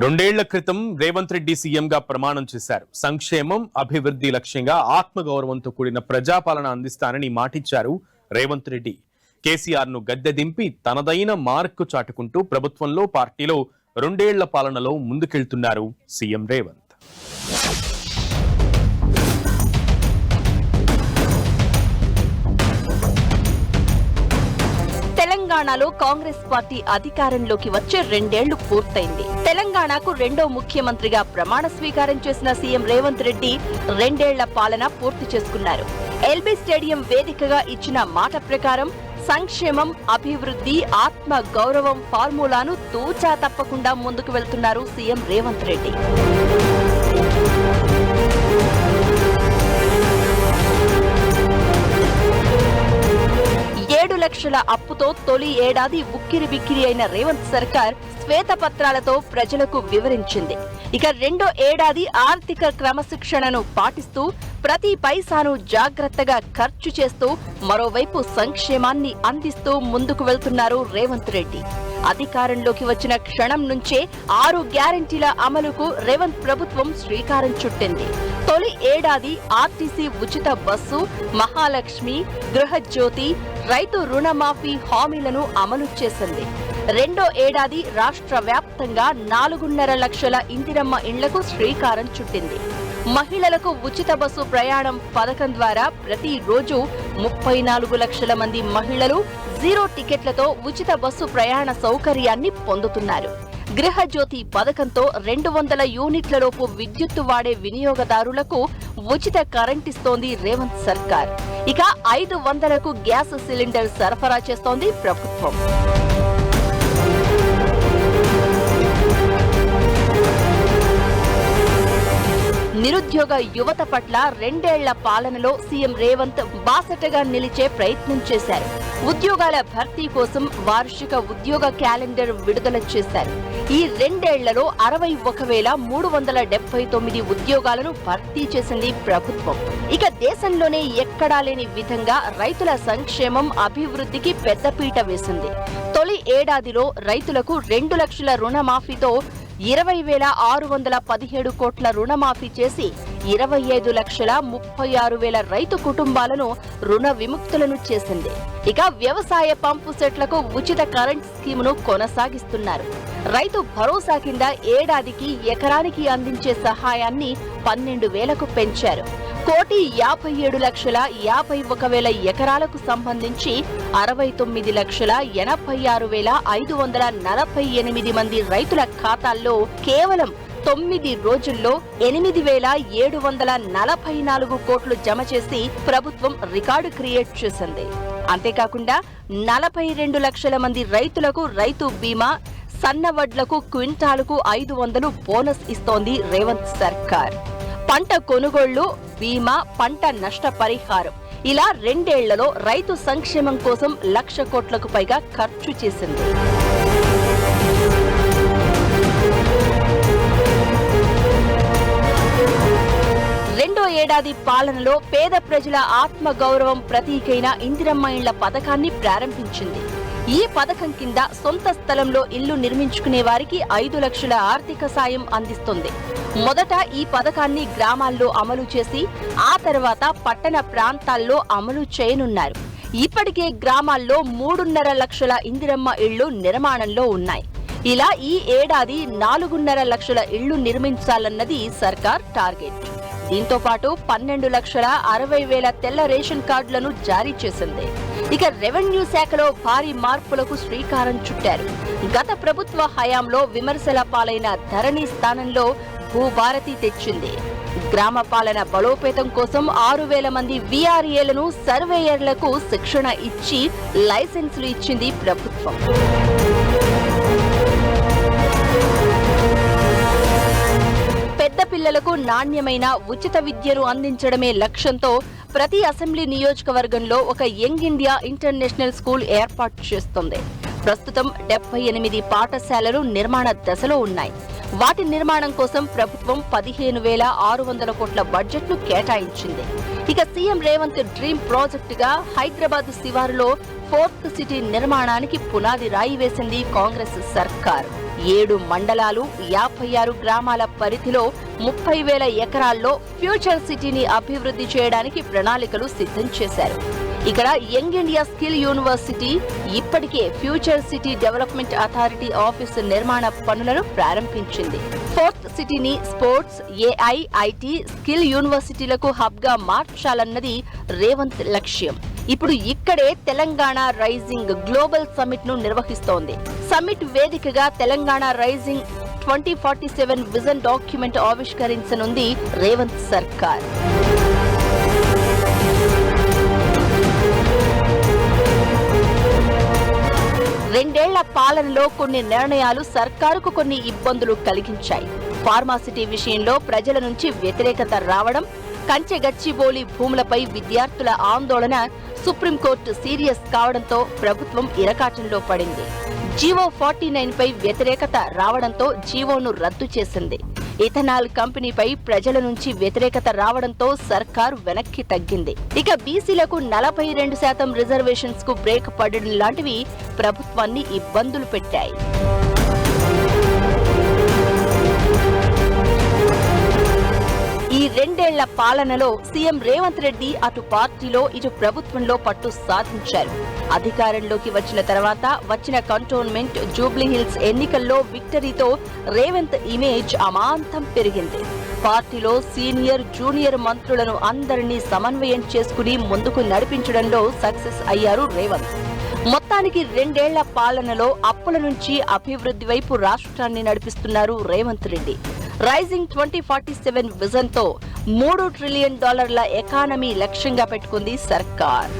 రెండేళ్ళ క్రితం రేవంత్ రెడ్డి సీఎంగా ప్రమాణం చేశారు. సంక్షేమం అభివృద్ధి లక్ష్యంగా ఆత్మగౌరవంతో కూడిన ప్రజాపాలన అందిస్తానని మాటిచ్చారు రేవంత్ రెడ్డి. కేసీఆర్ను గద్దె దింపి తనదైన మార్కు చాటుకుంటూ ప్రభుత్వంలో పార్టీలో రెండేళ్ళ పాలనలో ముందుకెళ్తున్నారు సీఎం రేవంత్. తెలంగాణలో కాంగ్రెస్ పార్టీ అధికారంలోకి వచ్చే రెండేళ్ళు పూర్తయింది. తెలంగాణకు రెండో ముఖ్యమంత్రిగా ప్రమాణ స్వీకారం చేసిన సీఎం రేవంత్ రెడ్డి రెండేళ్ళ పాలన పూర్తి చేసుకున్నారు. ఎల్బీ స్టేడియం వేదికగా ఇచ్చిన మాట ప్రకారం సంక్షేమం అభివృద్ధి ఆత్మ గౌరవం ఫార్ములాను తూచా తప్పకుండా ముందుకు వెళ్తున్నారు సీఎం రేవంత్ రెడ్డి. లక్షల అప్పుతో తొలి ఏడాది ఉక్కిరి బిక్కిరి అయిన రేవంత్ సర్కార్ శ్వేతపత్రాలతో ప్రజలకు వివరించింది. ఇక రెండో ఏడాది ఆర్థిక క్రమశిక్షణను పాటిస్తూ ప్రతి పైసాను జాగ్రత్తగా ఖర్చు చేస్తూ మరోవైపు సంక్షేమాన్ని అందిస్తూ ముందుకు వెళ్తున్నారు రేవంత్ రెడ్డి. అధికారంలోకి వచ్చిన క్షణం నుంచే ఆరు గ్యారంటీల అమలుకు రేవంత్ ప్రభుత్వం శ్రీకారం చుట్టింది. తొలి ఏడాది ఆర్టీసీ ఉచిత బస్సు మహాలక్ష్మి గృహజ్యోతి రైతు రుణమాఫీ హామీలను అమలు చేసింది. రెండో ఏడాది రాష్ట్ర వ్యాప్తంగా నాలుగున్నర లక్షల ఇందిరమ్మ ఇండ్లకు శ్రీకారం చుట్టింది. మహిళలకు ఉచిత బస్సు ప్రయాణం పథకం ద్వారా ప్రతిరోజు ముప్పై నాలుగు లక్షల మంది మహిళలు జీరో టికెట్లతో ఉచిత బస్సు ప్రయాణ సౌకర్యాన్ని పొందుతున్నారు. గృహజ్యోతి పథకంతో రెండు వందల యూనిట్లలోపు విద్యుత్తు వాడే వినియోగదారులకు ఉచిత కరెంట్ ఇస్తోంది రేవంత్ సర్కార్. ఇక ఐదు వందలకు గ్యాస్ సిలిండర్ సరఫరా చేస్తోంది ప్రభుత్వం. నిరుద్యోగ యువత పట్ల రెండేళ్ళ పాలనలో సీఎం రేవంత్ బాసటగా నిలిచే ప్రయత్నం చేశారు. ఉద్యోగాల భర్తీ కోసం వార్షిక ఉద్యోగ క్యాలెండర్ విడుదల చేశారు. ఈ రెండేళ్ళలో అరవై ఒక వేల మూడు వందల డెబ్బై తొమ్మిది ఉద్యోగాలను భర్తీ చేసింది ప్రభుత్వం. ఇక దేశంలోనే ఎక్కడా లేని విధంగా రైతుల సంక్షేమం అభివృద్ధికి పెద్దపీట వేసింది. తొలి ఏడాదిలో రైతులకు రెండు లక్షల రుణమాఫీతో ఇరవై వేల ఆరు వందల పదిహేడు కోట్ల రుణమాఫీ చేసి ఇరవై ఐదు లక్షల ముప్పై ఆరు వేల రైతు కుటుంబాలను రుణ విముక్తులను చేసింది. ఇక వ్యవసాయ పంపు సెట్లకు ఉచిత కరెంట్ స్కీమును కొనసాగిస్తున్నారు. రైతు భరోసా కింద ఏడాదికి ఎకరానికి అందించే సహాయాన్ని పన్నెండు వేలకు పెంచారు. కోటి యాభై ఏడు లక్షల యాభై ఒక వేల ఎకరాలకు సంబంధించి అరవై తొమ్మిది లక్షల ఎనభై ఆరు వేల ఐదు వందల నలభై ఎనిమిది మంది రైతుల ఖాతాల్లో కేవలం తొమ్మిది రోజుల్లో ఎనిమిది వేల ఏడు వందల నలభై నాలుగు కోట్లు జమ చేసి ప్రభుత్వం రికార్డు క్రియేట్ చేసింది. అంతేకాకుండా నలభై రెండు లక్షల మంది రైతులకు రైతు బీమా సన్నవడ్లకు క్వింటాలకు ఐదు వందలు బోనస్ ఇస్తోంది రేవంత్ సర్కార్. పంట కొనుగోళ్ళు బీమా పంట నష్ట పరిహారం ఇలా రెండేళ్ళలో రైతు సంక్షేమం కోసం లక్ష కోట్లకు పైగా ఖర్చు చేసింది. ఏడాది పాలనలో పేద ప్రజల ఆత్మగౌరవం ప్రతీకైన ఇందిరమ్మ ఇళ్ళ పథకాన్ని ప్రారంభించింది. ఈ పథకం కింద సొంత స్థలంలో ఇల్లు నిర్మించుకునే వారికి ఐదు లక్షల ఆర్థిక సాయం అందిస్తుంది. మొదట ఈ పథకాన్ని గ్రామాల్లో అమలు చేసి ఆ తర్వాత పట్టణ ప్రాంతాల్లో అమలు చేయనున్నారు. ఇప్పటికే గ్రామాల్లో మూడున్నర లక్షల ఇందిరమ్మ ఇళ్ళు నిర్మాణంలో ఉన్నాయి. ఇలా ఈ ఏడాది నాలుగున్నర లక్షల ఇళ్ళు నిర్మించాలన్నది సర్కార్ టార్గెట్. దీంతో పాటు పన్నెండు లక్షల అరవై వేల తెల్ల రేషన్ కార్డులను జారీ చేసింది. ఇక రెవెన్యూ శాఖలో భారీ మార్పులకు శ్రీకారం చుట్టారు. గత ప్రభుత్వ హయాంలో విమర్శల పాలైన ధరణి స్థానంలో భూభారతి తెచ్చింది. గ్రామ పాలన బలోపేతం కోసం ఆరు వేల మంది విఆర్ఏలను సర్వేయర్లకు శిక్షణ ఇచ్చి లైసెన్సులు ఇచ్చింది ప్రభుత్వం. పెద్ద పిల్లలకు నాణ్యమైన ఉచిత విద్యను అందించడమే లక్ష్యంతో ప్రతి అసెంబ్లీ నియోజకవర్గంలో ఒక యంగ్ ఇండియా ఇంటర్నేషనల్ స్కూల్ ఏర్పాటు చేస్తుంది. ప్రస్తుతం డెబ్బై ఎనిమిది పాఠశాలలు నిర్మాణ దశలో ఉన్నాయి. వాటి నిర్మాణం కోసం ప్రభుత్వం పదిహేను వేల ఆరు వందల కోట్ల బడ్జెట్ను కేటాయించింది. ఇక సీఎం రేవంత్ డ్రీమ్ ప్రాజెక్టుగా హైదరాబాద్ శివారులో ఫోర్త్ సిటీ నిర్మాణానికి పునాది రాయి వేసింది కాంగ్రెస్ సర్కార్. ఏడు మండలాలు యాభై ఆరు గ్రామాల పరిధిలో ముప్పై వేల ఎకరాల్లో ఫ్యూచర్ సిటీని అభివృద్ధి చేయడానికి ప్రణాళికలు సిద్ధం చేశారు. ఇక్కడ యంగ్ ఇండియా స్కిల్ యూనివర్సిటీ ఇప్పటికే future city development authority office నిర్మాణ పనులను ప్రారంభించింది. ఫోర్త్ సిటీని స్పోర్ట్స్ ఏఐ ఐటీ స్కిల్ యూనివర్సిటీలకు హబ్గా మార్చాలన్నది రేవంత్ లక్ష్యం. ఇప్పుడు ఇక్కడే తెలంగాణ రైజింగ్ గ్లోబల్ సమ్మిట్ను నిర్వహిస్తోంది. సమ్మిట్ వేదికగా Telangana rising twenty forty seven vision document ఆవిష్కరించనుంది Revanth సర్కార్. రెండేళ్ళ పాలనలో కొన్ని నిర్ణయాలు సర్కారుకు కొన్ని ఇబ్బందులు కలిగించాయి. ఫార్మాసిటీ విషయంలో ప్రజల నుంచి వ్యతిరేకత రావడం కంచె గచ్చిబోలి భూములపై విద్యార్థుల ఆందోళన సుప్రీంకోర్టు సీరియస్ కావడంతో ప్రభుత్వం ఇరకాటంలో పడింది. జీవో ఫార్టీ నైన్ పై వ్యతిరేకత రావడంతో జీవోను రద్దు చేసింది. ఇథనాల్ కంపెనీపై ప్రజల నుంచి వ్యతిరేకత రావడంతో సర్కారు వెనక్కి తగ్గింది. ఇక బీసీలకు నలభై రెండు శాతం రిజర్వేషన్స్కు బ్రేక్ పడడం లాంటివి ప్రభుత్వాన్ని ఇబ్బందులు పెట్టాయి. ఈ రెండేళ్ళ పాలనలో సీఎం రేవంత్ రెడ్డి అటు పార్టీలో ఇటు ప్రభుత్వంలో పట్టు సాధించారు. అధికారంలోకి వచ్చిన తర్వాత వచ్చిన కంటోన్మెంట్ జూబ్లీహిల్స్ ఎన్నికల్లో విక్టరీతో రేవంత్ ఇమేజ్ అమాంతం పెరిగింది. పార్టీలో సీనియర్ జూనియర్ మంత్రులను అందరినీ సమన్వయం చేసుకుని ముందుకు నడిపించడంలో సక్సెస్ అయ్యారు రేవంత్. మొత్తానికి రెండేళ్ళ పాలనలో అప్పుల నుంచి అభివృద్ధి వైపు రాష్ట్రాన్ని నడిపిస్తున్నారు Revanth Reddy. Rising twenty forty seven విజన్తో మూడు ట్రిలియన్ డాలర్ల ఎకానమీ లక్ష్యంగా పెట్టుకుంది సర్కార్.